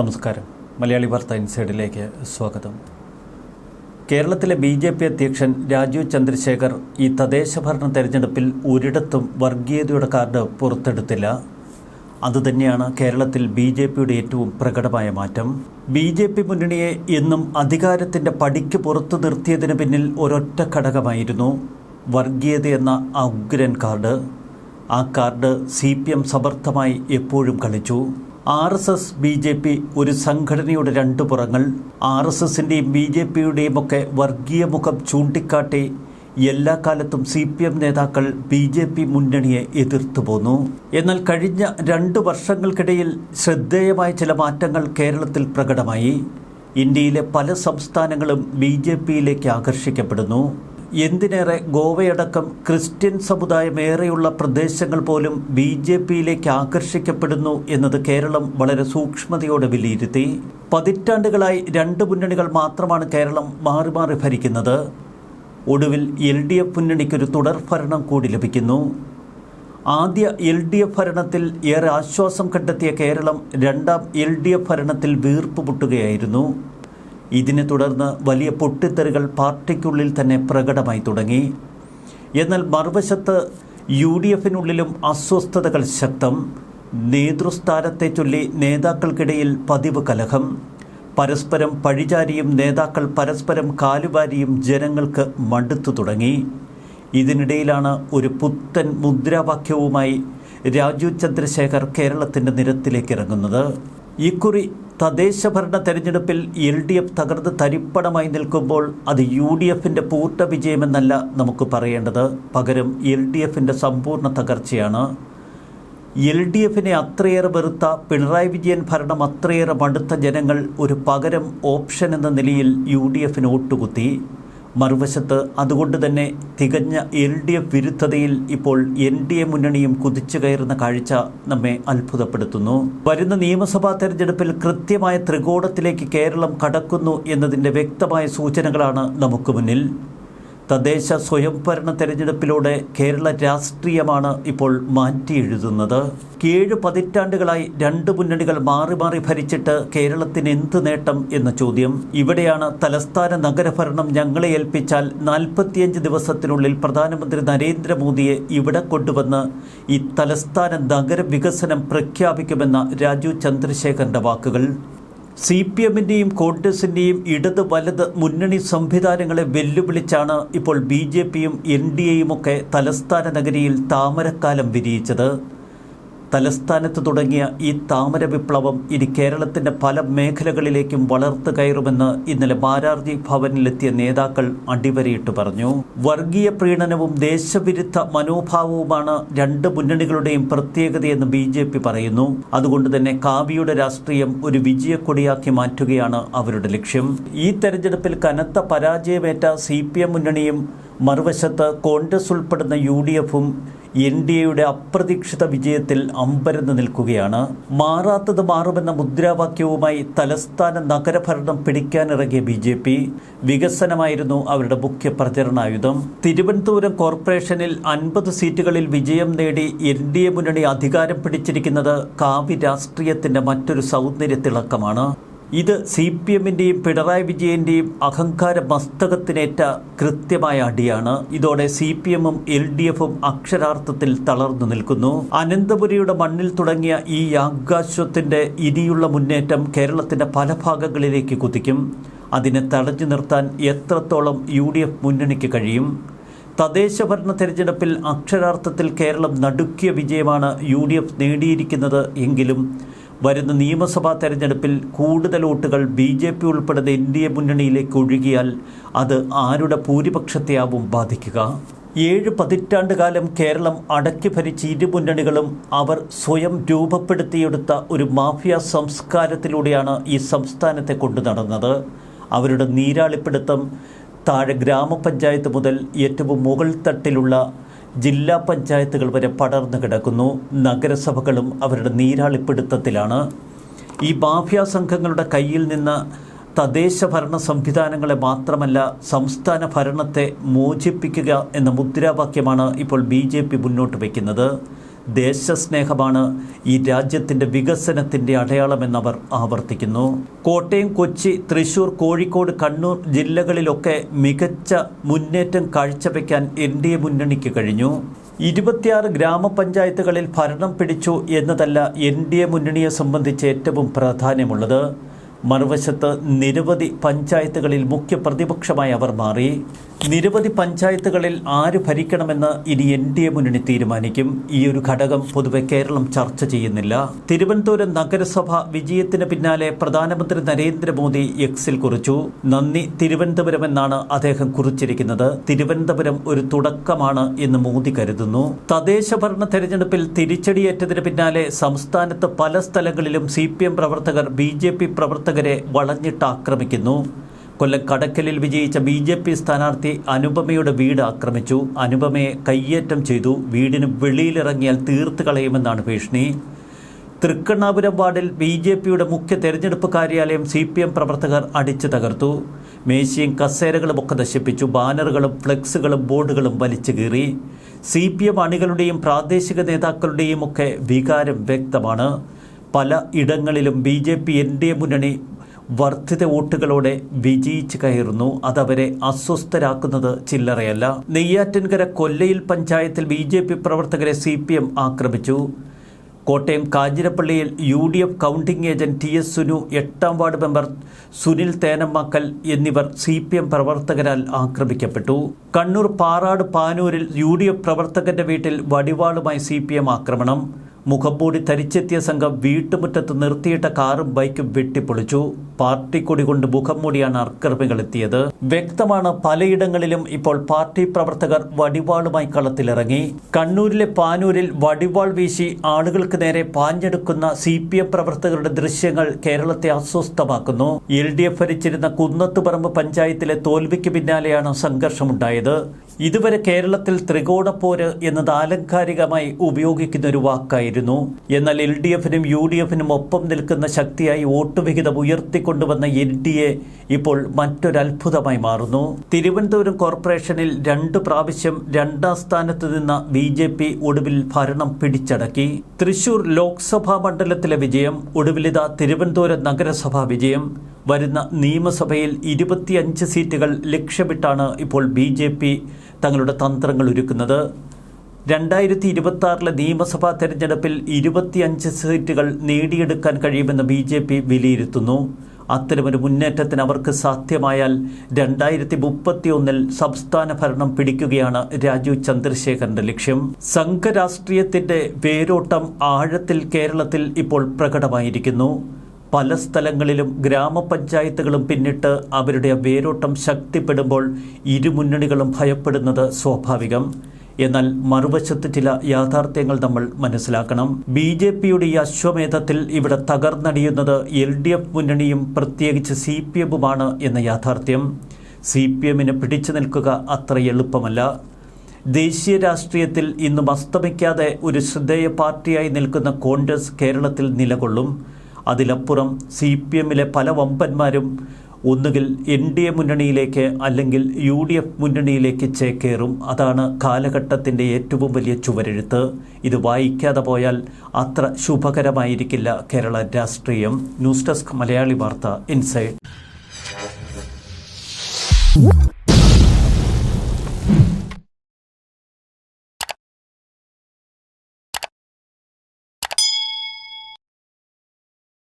നമസ്കാരം. മലയാളി വാർത്ത ഇൻസൈഡിലേക്ക് സ്വാഗതം. കേരളത്തിലെ ബി ജെ പി അധ്യക്ഷൻ രാജീവ് ചന്ദ്രശേഖർ ഈ തദ്ദേശഭരണ തെരഞ്ഞെടുപ്പിൽ ഒരിടത്തും വർഗീയതയുടെ കാർഡ് പുറത്തെടുത്തില്ല. അതുതന്നെയാണ് കേരളത്തിൽ ബി ജെ പിയുടെ ഏറ്റവും പ്രകടമായ മാറ്റം. ബി ജെ പി മുന്നണിയെ എന്നും അധികാരത്തിന്റെ പടിക്ക് പുറത്തു നിർത്തിയതിന് പിന്നിൽ ഒരൊറ്റ ഘടകമായിരുന്നു വർഗീയത എന്ന ആ ഉഗ്രൻ കാർഡ്. ആ കാർഡ് സി പി എം സമർത്ഥമായി എപ്പോഴും കളിച്ചു. R S S B J P ഒരു സംഘടനയുടെ രണ്ടു പുറങ്ങൾ. ആർ എസ് എസിന്റെയും ബി ജെ പിയുടെയും ഒക്കെ വർഗീയ മുഖം ചൂണ്ടിക്കാട്ടി എല്ലാ കാലത്തും സി പി എം നേതാക്കൾ ബി ജെ പി മുന്നണിയെ എതിർത്തു പോന്നു. എന്നാൽ കഴിഞ്ഞ രണ്ട് വർഷങ്ങൾക്കിടയിൽ ശ്രദ്ധേയമായ ചില മാറ്റങ്ങൾ കേരളത്തിൽ പ്രകടമായി. ഇന്ത്യയിലെ പല സംസ്ഥാനങ്ങളും ബി ജെ പിയിലേക്ക് ആകർഷിക്കപ്പെടുന്നു. എന്തിനേറെ ഗോവയടക്കം ക്രിസ്ത്യൻ സമുദായം ഏറെയുള്ള പ്രദേശങ്ങൾ പോലും ബി ജെ പിയിലേക്ക് ആകർഷിക്കപ്പെടുന്നു എന്നത് കേരളം വളരെ സൂക്ഷ്മതയോടെ വിലയിരുത്തി. പതിറ്റാണ്ടുകളായി രണ്ട് മുന്നണികൾ മാത്രമാണ് കേരളം മാറി മാറി ഭരിക്കുന്നത്. ഒടുവിൽ എൽ ഡി എഫ് മുന്നണിക്കൊരു തുടർ ഭരണം കൂടി ലഭിക്കുന്നു. ആദ്യ എൽ ഡി എഫ് ഭരണത്തിൽ ഏറെ ആശ്വാസം കണ്ടെത്തിയ കേരളം രണ്ടാം എൽ ഡി എഫ് ഭരണത്തിൽ വീർപ്പ് മുട്ടുകയായിരുന്നു. ഇതിനെ തുടർന്ന് വലിയ പൊട്ടിത്തെറികൾ പാർട്ടിക്കുള്ളിൽ തന്നെ പ്രകടമായി തുടങ്ങി. എന്നാൽ മറുവശത്ത് യു ഡി എഫിനുള്ളിലും അസ്വസ്ഥതകൾ ശക്തം. നേതൃസ്ഥാനത്തെ ചൊല്ലി നേതാക്കൾക്കിടയിൽ പതിവ് കലഹം. പരസ്പരം പഴിചാരിയും നേതാക്കൾ പരസ്പരം കാലുവാരിയും ജനങ്ങൾക്ക് മടുത്തു തുടങ്ങി. ഇതിനിടയിലാണ് ഒരു പുത്തൻ മുദ്രാവാക്യവുമായി രാജീവ് ചന്ദ്രശേഖർ കേരളത്തിന്റെ നിരത്തിലേക്ക് ഇറങ്ങുന്നത്. ഇക്കുറി തദ്ദേശഭരണ തെരഞ്ഞെടുപ്പിൽ എൽ ഡി എഫ് തകർന്ന് തരിപ്പണമായി നിൽക്കുമ്പോൾ അത് യു ഡി എഫിന്റെ പൂർണ വിജയമെന്നല്ല നമുക്ക് പറയേണ്ടത്. പകരം എൽ ഡി എഫിന്റെ സമ്പൂർണ തകർച്ചയാണ്. എൽ ഡി എഫിനെ അത്രയേറെ വെറുത്ത പിണറായി വിജയൻ ഭരണം അത്രയേറെ മടുത്ത ജനങ്ങൾ ഒരു പകരം ഓപ്ഷൻ എന്ന നിലയിൽ യു ഡി എഫിന് വോട്ടുകുത്തി. മറുവശത്ത് അതുകൊണ്ട് തന്നെ തികഞ്ഞ എൽ ഡി എഫ് വിരുദ്ധതയിൽ ഇപ്പോൾ എൻ ഡി എ മുന്നണിയും കുതിച്ചു കയറുന്ന കാഴ്ച നമ്മെ അത്ഭുതപ്പെടുത്തുന്നു. വരുന്ന നിയമസഭാ തെരഞ്ഞെടുപ്പിൽ കൃത്യമായ ത്രികോണത്തിലേക്ക് കേരളം കടക്കുന്നു എന്നതിന്റെ വ്യക്തമായ സൂചനകളാണ് നമുക്ക് മുന്നിൽ. തദ്ദേശ സ്വയംഭരണ തെരഞ്ഞെടുപ്പിലൂടെ കേരള രാഷ്ട്രീയമാണ് ഇപ്പോൾ മാറ്റി എഴുതുന്നത് ഏഴ് പതിറ്റാണ്ടുകളായി രണ്ട് മുന്നണികൾ മാറി മാറി ഭരിച്ചിട്ട് കേരളത്തിന് എന്ത് നേട്ടം എന്ന ചോദ്യം. ഇവിടെയാണ് തലസ്ഥാന നഗരഭരണം ഞങ്ങളെ ഏൽപ്പിച്ചാൽ നാൽപ്പത്തിയഞ്ച് ദിവസത്തിനുള്ളിൽ പ്രധാനമന്ത്രി നരേന്ദ്രമോദിയെ ഇവിടെ കൊണ്ടുവന്ന് ഈ തലസ്ഥാന നഗര വികസനം പ്രഖ്യാപിക്കുമെന്ന രാജു ചന്ദ്രശേഖരന്റെ വാക്കുകൾ. സി പി എമ്മിന്റെയും കോൺഗ്രസിന്റെയും ഇടത് വലത് മുന്നണി സംവിധാനങ്ങളെ വെല്ലുവിളിച്ചാണ് ഇപ്പോൾ ബി ജെ പിയും എൻ ഡി എയും ഒക്കെ തലസ്ഥാന നഗരിയിൽ താമരക്കാലം വിരിയിച്ചത്. തലസ്ഥാനത്ത് തുടങ്ങിയ ഈ താമര വിപ്ലവം ഇനി കേരളത്തിന്റെ പല മേഖലകളിലേക്കും വളർത്തു കയറുമെന്ന് ഇന്നലെ മാരാർജി ഭവനിലെത്തിയ നേതാക്കൾ അടിവരയിട്ട് പറഞ്ഞു. വർഗീയ പ്രീണനവും ദേശവിരുദ്ധ മനോഭാവവുമാണ് രണ്ട് മുന്നണികളുടെയും പ്രത്യേകതയെന്ന് ബി ജെ പി പറയുന്നു. അതുകൊണ്ട് തന്നെ കാവിയുടെ രാഷ്ട്രീയം ഒരു വിജയക്കൊടിയാക്കി മാറ്റുകയാണ് അവരുടെ ലക്ഷ്യം. ഈ തെരഞ്ഞെടുപ്പിൽ കനത്ത പരാജയമേറ്റ സി പി എം മുന്നണിയും മറുവശത്ത് കോൺഗ്രസ് ഉൾപ്പെടുന്ന യു ഡി എഫും എൻ ഡി എയുടെ അപ്രതീക്ഷിത വിജയത്തിൽ അമ്പരന്ന് നിൽക്കുകയാണ്. മാറാത്തത് മാറുമെന്ന മുദ്രാവാക്യവുമായി തലസ്ഥാന നഗരഭരണം പിടിക്കാനിറങ്ങിയ ബി ജെ പി വികസനമായിരുന്നു അവരുടെ മുഖ്യ പ്രചരണായുധം. തിരുവനന്തപുരം കോർപ്പറേഷനിൽ അൻപത് സീറ്റുകളിൽ വിജയം നേടി എൻ ഡി എ മുന്നണി അധികാരം പിടിച്ചിരിക്കുന്നത് കാവ്യ രാഷ്ട്രീയത്തിന്റെ മറ്റൊരു സൗന്ദര്യ തിളക്കമാണ് ഇത് സി പി എമ്മിന്റെയും പിണറായി വിജയന്റെയും അഹങ്കാര മസ്തകത്തിനേറ്റ കൃത്യമായ അടിയാണ്. ഇതോടെ സി പി എമ്മും എൽ ഡി എഫും അക്ഷരാർത്ഥത്തിൽ തളർന്നു നിൽക്കുന്നു. അനന്തപുരിയുടെ മണ്ണിൽ തുടങ്ങിയ ഈ യാഗാശ്വത്തിന്റെ ഇനിയുള്ള മുന്നേറ്റം കേരളത്തിന്റെ പല ഭാഗങ്ങളിലേക്ക് കുതിക്കും. അതിനെ തടഞ്ഞു നിർത്താൻ എത്രത്തോളം യു ഡി എഫ് മുന്നണിക്ക് കഴിയും? തദ്ദേശഭരണ തെരഞ്ഞെടുപ്പിൽ അക്ഷരാർത്ഥത്തിൽ കേരളം നടുക്കിയ വിജയമാണ് യു ഡി എഫ് നേടിയിരിക്കുന്നത് എങ്കിലും വരുന്ന നിയമസഭാ തെരഞ്ഞെടുപ്പിൽ കൂടുതൽ വോട്ടുകൾ ബി ജെ പി ഉൾപ്പെടുന്ന എൻ ഡി എ മുന്നണിയിലേക്ക് ഒഴുകിയാൽ അത് ആരുടെ ഭൂരിപക്ഷത്തെയാവും ബാധിക്കുക. ഏഴ് പതിറ്റാണ്ട് കാലം കേരളം അടക്കി ഭരിച്ച ഇരു മുന്നണികളും അവർ സ്വയം രൂപപ്പെടുത്തിയെടുത്ത ഒരു മാഫിയ സംസ്കാരത്തിലൂടെയാണ് ഈ സംസ്ഥാനത്തെ കൊണ്ടു നടന്നത്. അവരുടെ നീരാളിപ്പിടുത്തം താഴെ ഗ്രാമപഞ്ചായത്ത് മുതൽ ഏറ്റവും മുകൾ തട്ടിലുള്ള ജില്ലാ പഞ്ചായത്തുകൾ വരെ പടർന്നു കിടക്കുന്നു. നഗരസഭകളും അവരുടെ നീരാളിപ്പിടുത്തത്തിലാണ്. ഈ മാഫിയ സംഘങ്ങളുടെ കയ്യിൽ നിന്ന് തദ്ദേശ ഭരണ സംവിധാനങ്ങളെ മാത്രമല്ല സംസ്ഥാന ഭരണത്തെ മോചിപ്പിക്കുക എന്ന മുദ്രാവാക്യമാണ് ഇപ്പോൾ ബി മുന്നോട്ട് വയ്ക്കുന്നത്. ദേശസ്നേഹമാണ് ഈ രാജ്യത്തിന്റെ വികസനത്തിന്റെ അടയാളമെന്നവർ ആവർത്തിക്കുന്നു. കോട്ടയം കൊച്ചി തൃശൂർ കോഴിക്കോട് കണ്ണൂർ ജില്ലകളിലൊക്കെ മികച്ച മുന്നേറ്റം കാഴ്ചവെക്കാൻ എൻ ഡി എ മുന്നണിക്ക് കഴിഞ്ഞു. ഇരുപത്തിയാറ് ഗ്രാമപഞ്ചായത്തുകളിൽ ഭരണം പിടിച്ചു എന്നതല്ല എൻ ഡി എ മുന്നണിയെ സംബന്ധിച്ച് ഏറ്റവും പ്രാധാന്യമുള്ളത്. മറുവശത്ത് നിരവധി പഞ്ചായത്തുകളിൽ മുഖ്യ പ്രതിപക്ഷമായി അവർ മാറി. നിരവധി പഞ്ചായത്തുകളിൽ ആര് ഭരിക്കണമെന്ന് ഇനി എൻ ഡി എ മുന്നണി തീരുമാനിക്കും. ഈ ഒരു ഘടകം പൊതുവെ കേരളം ചർച്ച ചെയ്യുന്നില്ല. തിരുവനന്തപുരം നഗരസഭ വിജയത്തിന് പിന്നാലെ പ്രധാനമന്ത്രി നരേന്ദ്രമോദി എക്സിൽ കുറിച്ചു. നന്ദി തിരുവനന്തപുരം എന്നാണ് അദ്ദേഹം കുറിച്ചിരിക്കുന്നത്. തിരുവനന്തപുരം ഒരു തുടക്കമാണ് എന്ന് മോദി കരുതുന്നു. തദ്ദേശ ഭരണ തെരഞ്ഞെടുപ്പിൽ തിരിച്ചടിയേറ്റതിന് പിന്നാലെ സംസ്ഥാനത്ത് പല സ്ഥലങ്ങളിലും സി പ്രവർത്തകർ ബി പ്രവർത്തകരെ വളഞ്ഞിട്ട് ആക്രമിക്കുന്നു കൊല്ലം കടക്കലിൽ വിജയിച്ച ബി ജെ പി സ്ഥാനാർത്ഥി അനുപമയുടെ വീട് ആക്രമിച്ചു. അനുപമയെ കയ്യേറ്റം ചെയ്തു. വീടിന് വെളിയിലിറങ്ങിയാൽ തീർത്ത് കളയുമെന്നാണ് ഭീഷണി. തൃക്കണ്ണാപുരം വാർഡിൽ ബി ജെ പിയുടെ മുഖ്യ തെരഞ്ഞെടുപ്പ് കാര്യാലയം സി പി എം പ്രവർത്തകർ അടിച്ചു തകർത്തു. മേശയും കസേരകളും ഒക്കെ നശിപ്പിച്ചു. ബാനറുകളും ഫ്ലെക്സുകളും ബോർഡുകളും വലിച്ചു കീറി. സി പി എം അണികളുടെയും പ്രാദേശിക നേതാക്കളുടെയും ഒക്കെ വികാരം വ്യക്തമാണ്. പല ഇടങ്ങളിലും B J P N D A മുന്നണി വർദ്ധിത വോട്ടുകളോടെ വിജയിച്ചു കയറുന്നു. അതവരെ അസ്വസ്ഥരാക്കുന്നത് ചില്ലറയല്ല. നെയ്യാറ്റിൻകര കൊല്ലയിൽ പഞ്ചായത്തിൽ ബി ജെ പി പ്രവർത്തകരെ സി പി എം ആക്രമിച്ചു. Kottayam കാഞ്ഞിരപ്പള്ളിയിൽ U D F counting agent T S Sunu എട്ടാം വാർഡ് മെമ്പർ സുനിൽ തേനമ്മാക്കൽ എന്നിവർ സി പി എം പ്രവർത്തകരാൽ ആക്രമിക്കപ്പെട്ടു. കണ്ണൂർ പാറാട് പാനൂരിൽ യു ഡി എഫ് പ്രവർത്തകന്റെ വീട്ടിൽ വടിവാളുമായി സി പി എം ആക്രമണം. മുഖംമൂടി ധരിച്ചെത്തിയ സംഘം വീട്ടുമുറ്റത്ത് നിർത്തിയിട്ട കാറും ബൈക്കും വെട്ടിപ്പൊളിച്ചു. പാർട്ടി കൊടി കൊണ്ട് മുഖം മൂടിയാണ് അക്രമികൾ എത്തിയത് വ്യക്തമാണ് പലയിടങ്ങളിലും ഇപ്പോൾ പാർട്ടി പ്രവർത്തകർ വടിവാളുമായി കളത്തിലിറങ്ങി. കണ്ണൂരിലെ പാനൂരിൽ വടിവാൾ വീശി ആളുകൾക്ക് നേരെ പാഞ്ഞെടുക്കുന്ന സി പി എം പ്രവർത്തകരുടെ ദൃശ്യങ്ങൾ കേരളത്തെ അസ്വസ്ഥമാക്കുന്നു. എൽ ഡി എഫ് ഭരിച്ചിരുന്ന കുന്നത്തുപറമ്പ് പഞ്ചായത്തിലെ തോൽവിക്ക് പിന്നാലെയാണ് സംഘർഷമുണ്ടായത്. ഇതുവരെ കേരളത്തിൽ ത്രികോണപ്പോര് എന്നത് ആലങ്കാരികമായി ഉപയോഗിക്കുന്ന ഒരു വാക്കായിരുന്നു. എന്നാൽ എൽ ഡി എഫിനും യു ഡി എഫിനും ഒപ്പം നിൽക്കുന്ന ശക്തിയായി വോട്ട് വിഹിതം ഉയർത്തിക്കൊണ്ടുവന്ന എൻ ഡി എ ഇപ്പോൾ മറ്റൊരത്ഭുതമായി മാറുന്നു. തിരുവനന്തപുരം കോർപ്പറേഷനിൽ രണ്ട് പ്രാവശ്യം രണ്ടാം സ്ഥാനത്ത് നിന്ന ബി ജെ പി ഒടുവിൽ ഭരണം പിടിച്ചടക്കി. തൃശൂർ ലോക്സഭാ മണ്ഡലത്തിലെ വിജയം ഒടുവിലിത തിരുവനന്തപുരം നഗരസഭാ വിജയം. വരുന്ന നിയമസഭയിൽ ഇരുപത്തിയഞ്ച് സീറ്റുകൾ ലക്ഷ്യമിട്ടാണ് ഇപ്പോൾ ബി ജെ പി തങ്ങളുടെ തന്ത്രങ്ങൾ ഒരുക്കുന്നത്. രണ്ടായിരത്തി ഇരുപത്തി ആറിലെ നിയമസഭാ തെരഞ്ഞെടുപ്പിൽ ഇരുപത്തിയഞ്ച് സീറ്റുകൾ നേടിയെടുക്കാൻ കഴിയുമെന്ന് ബി ജെ പി വിലയിരുത്തുന്നു. അത്തരമൊരു മുന്നേറ്റത്തിന് അവർക്ക് സാധ്യമായാൽ രണ്ടായിരത്തി മുപ്പത്തിയൊന്നിൽ സംസ്ഥാന ഭരണം പിടിക്കുകയാണ് രാജു ചന്ദ്രശേഖരന്റെ ലക്ഷ്യം. സംഘരാഷ്ട്രീയത്തിന്റെ വേരോട്ടം ആഴത്തിൽ കേരളത്തിൽ ഇപ്പോൾ പ്രകടമായിരിക്കുന്നു. പല സ്ഥലങ്ങളിലും ഗ്രാമപഞ്ചായത്തുകളും പിന്നിട്ട് അവരുടെ വേരോട്ടം ശക്തിപ്പെടുമ്പോൾ ഇരുമുന്നണികളും ഭയപ്പെടുന്നത് സ്വാഭാവികം. എന്നാൽ മറുവശത്ത് ചില യാഥാർത്ഥ്യങ്ങൾ നമ്മൾ മനസ്സിലാക്കണം. ബി ജെ പിയുടെ ഈ അശ്വമേധത്തിൽ ഇവിടെ തകർന്നടിയുന്നത് എൽ ഡി എഫ് മുന്നണിയും പ്രത്യേകിച്ച് സി പി എമ്മുമാണ് എന്ന യാഥാർത്ഥ്യം. സി പി എമ്മിന് പിടിച്ചു നിൽക്കുക അത്ര എളുപ്പമല്ല. ദേശീയ രാഷ്ട്രീയത്തിൽ ഇന്നും അസ്തമിക്കാതെ ഒരു ശ്രദ്ധേയ പാർട്ടിയായി നിൽക്കുന്ന കോൺഗ്രസ് കേരളത്തിൽ നിലകൊള്ളും. അതിലപ്പുറം സി പി എമ്മിലെ പല വമ്പന്മാരും ഒന്നുകിൽ എൻ ഡി എ മുന്നണിയിലേക്ക് അല്ലെങ്കിൽ യു ഡി എഫ് മുന്നണിയിലേക്ക് ചേക്കേറും. അതാണ് കാലഘട്ടത്തിന്റെ ഏറ്റവും വലിയ ചുവരെഴുത്ത്. ഇത് വായിക്കാതെ പോയാൽ അത്ര ശുഭകരമായിരിക്കില്ല കേരള രാഷ്ട്രീയം. ന്യൂസ് ഡെസ്ക് മലയാളി വാർത്ത ഇൻസൈഡ്.